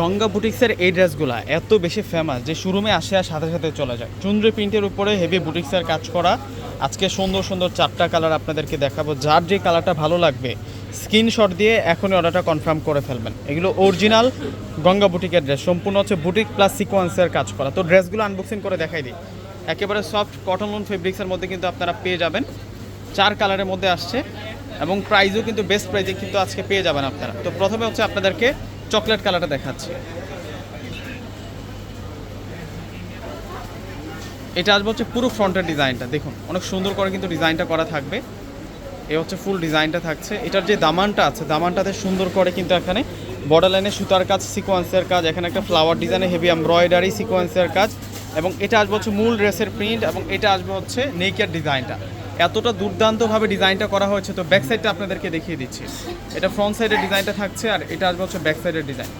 গঙ্গা বুটিক্সের এই ড্রেসগুলো এত বেশি ফেমাস যে শোরুমে আসে আর সাথে সাথে চলে যায়। চুন্দ্রি প্রিন্টের উপরে হেভি বুটিক্সের কাজ করা। আজকে সুন্দর সুন্দর চারটা কালার আপনাদেরকে দেখাবো। যার যে কালারটা ভালো লাগবে স্ক্রিনশট দিয়ে এখনই অর্ডারটা কনফার্ম করে ফেলবেন। এগুলো অরিজিনাল গঙ্গা বুটিকের ড্রেস সম্পূর্ণ হচ্ছে বুটিক প্লাস সিকোয়েন্সের কাজ করা। তো ড্রেসগুলো আনবক্সিং করে দেখাই দিই। একেবারে সফট কটন লোন ফেব্রিক্সের মধ্যে কিন্তু আপনারা পেয়ে যাবেন। চার কালারের মধ্যে আসছে এবং প্রাইজও কিন্তু বেস্ট প্রাইজে কিন্তু আজকে পেয়ে যাবেন আপনারা। তো প্রথমে হচ্ছে আপনাদেরকে চকলেট কালারটা দেখাচ্ছি। এটা আসবে হচ্ছে পুরো ফ্রন্টের ডিজাইনটা। দেখুন, অনেক সুন্দর করে কিন্তু ডিজাইনটা করা থাকবে। এ হচ্ছে ফুল ডিজাইনটা থাকছে। এটার যে দামানটা আছে, দামানটাতে সুন্দর করে কিন্তু এখানে বর্ডার লাইনে সুতার কাজ সিকোয়েন্সের কাজ, এখানে একটা ফ্লাওয়ার ডিজাইনে হেভি এমব্রয়ডারি সিকোয়েন্সের কাজ। এবং এটা আসবে হচ্ছে মূল ড্রেসের প্রিন্ট এবং এটা আসবে হচ্ছে নেকের ডিজাইনটা। এতটা দুর্দান্তভাবে ডিজাইনটা করা হয়েছে, তো ব্যাক সাইডটা আপনাদেরকে দেখিয়ে দিচ্ছি। এটা ফ্রন্ট সাইডের ডিজাইনটা থাকছে আর এটা আসবে হচ্ছে ব্যাক সাইডের ডিজাইন।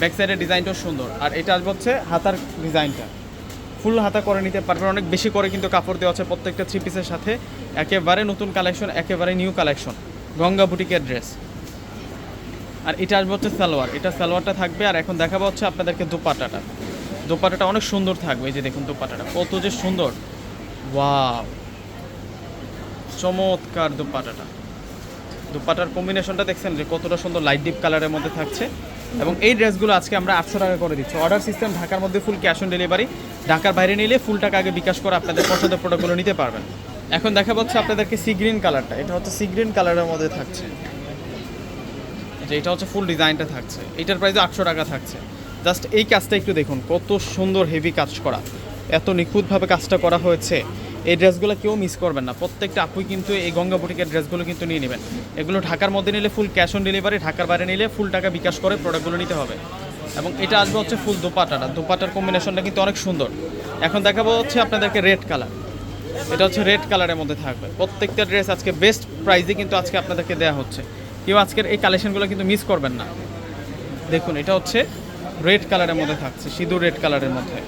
ব্যাক সাইডের ডিজাইনটাও সুন্দর। আর এটা আসবে হচ্ছে হাতার ডিজাইনটা। ফুল হাতা করে নিতে পারবেন, অনেক বেশি করে কিন্তু কাপড় দেওয়া আছে প্রত্যেকটা থ্রি পিসের সাথে। একেবারে নতুন কালেকশন একেবারে নিউ কালেকশন গঙ্গা বুটিকের ড্রেস আর এটা আসবে হচ্ছে সালোয়ার। এটা সালোয়ারটা থাকবে, আর এখন দেখাবো হচ্ছে আপনাদেরকে দোপাটাটা। দোপাটাটা অনেক সুন্দর থাকবে, এই যে দেখুন দোপাটাটা কত যে সুন্দর। ওয়াও, চমৎকার দোপাটাটা দোপাটার কম্বিনেশনটা দেখছেন যে কতটা সুন্দর লাইট ডিপ কালারের মধ্যে থাকছে। এবং এই ড্রেসগুলো আজকে আমরা আটশো টাকা করে দিচ্ছি। অর্ডার সিস্টেম ঢাকার মধ্যে ফুল ক্যাশ অন ডেলিভারি ঢাকার বাইরে নিলে ফুল টাকা আগে বিকাশ করে আপনাদের পছন্দের প্রোডাক্টগুলো নিতে পারবেন। এখন দেখা পাচ্ছে আপনাদেরকে সি গ্রিন কালারটা এটা হচ্ছে সি গ্রিন কালারের মধ্যে থাকছে। যে এটা হচ্ছে ফুল ডিজাইনটা থাকছে। এটার প্রাইস আটশো টাকা থাকছে। জাস্ট এই কাজটা একটু দেখুন, কত সুন্দর হেভি কাজ করা। এত নিখুঁতভাবে কাজটা করা হয়েছে। এই ড্রেসগুলো কেউ মিস করবেন না। প্রত্যেকটা আপুই কিন্তু এই গঙ্গা বুটিকের ড্রেসগুলো কিন্তু নিয়ে নেবেন। এগুলো ঢাকার মধ্যে নিলে ফুল ক্যাশ অন ডেলিভারি ঢাকার বাইরে নিলে ফুল টাকা বিকাশ করে প্রোডাক্টগুলো নিতে হবে। এবং এটা আসবে হচ্ছে ফুল দোপাটাটা। দোপাটার কম্বিনেশনটা কিন্তু অনেক সুন্দর। এখন দেখাবো হচ্ছে আপনাদেরকে রেড কালার এটা হচ্ছে রেড কালারের মধ্যে থাকবে। প্রত্যেকটা ড্রেস আজকে বেস্ট প্রাইজে কিন্তু আজকে আপনাদেরকে দেওয়া হচ্ছে। কেউ আজকের এই কালেকশনগুলো কিন্তু মিস করবেন না। দেখুন, এটা হচ্ছে রেড কালারের মধ্যে থাকছে, সিঁদুর রেড কালারের মধ্যে।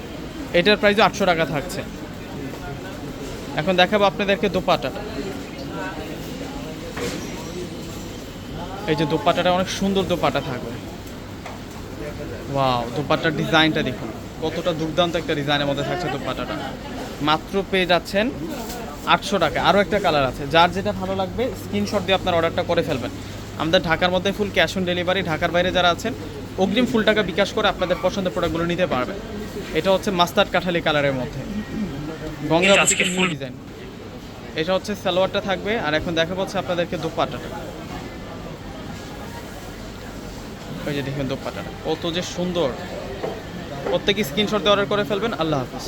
এটার প্রাইস আটশো টাকা থাকছে। এখন দেখাবো আপনাদেরকে দোপাটাটা এই যে দোপাটাটা অনেক সুন্দর দোপাটা থাকবে। ওয়াও দোপাটার ডিজাইনটা দেখুন। কতটা দুর্দান্ত একটা ডিজাইনের মধ্যে থাকছে দোপাটাটা মাত্র পেয়ে যাচ্ছেন আটশো টাকা। আরও একটা কালার আছে। যার যেটা ভালো লাগবে স্ক্রিনশট দিয়ে আপনার অর্ডারটা করে ফেলবেন। আমাদের ঢাকার মধ্যে ফুল ক্যাশ অন ডেলিভারি ঢাকার বাইরে যারা আছেন অগ্রিম ফুল টাকা বিকাশ করে আপনাদের পছন্দের প্রোডাক্টগুলো নিতে পারবেন। এটা হচ্ছে মাস্টার্ড কাঠালি কালারের মধ্যে। গঙ্গা ফুল ডিজাইন। এটা হচ্ছে সালোয়ারটা থাকবে আর এখন দেখা পাচ্ছে আপনাদেরকে দোপাটাটা। ওই যে দেখবেন দোপাটাটা কত যে সুন্দর। প্রত্যেকে স্ক্রিনশট দিয়ে অর্ডার করে ফেলবেন। আল্লাহ হাফিজ।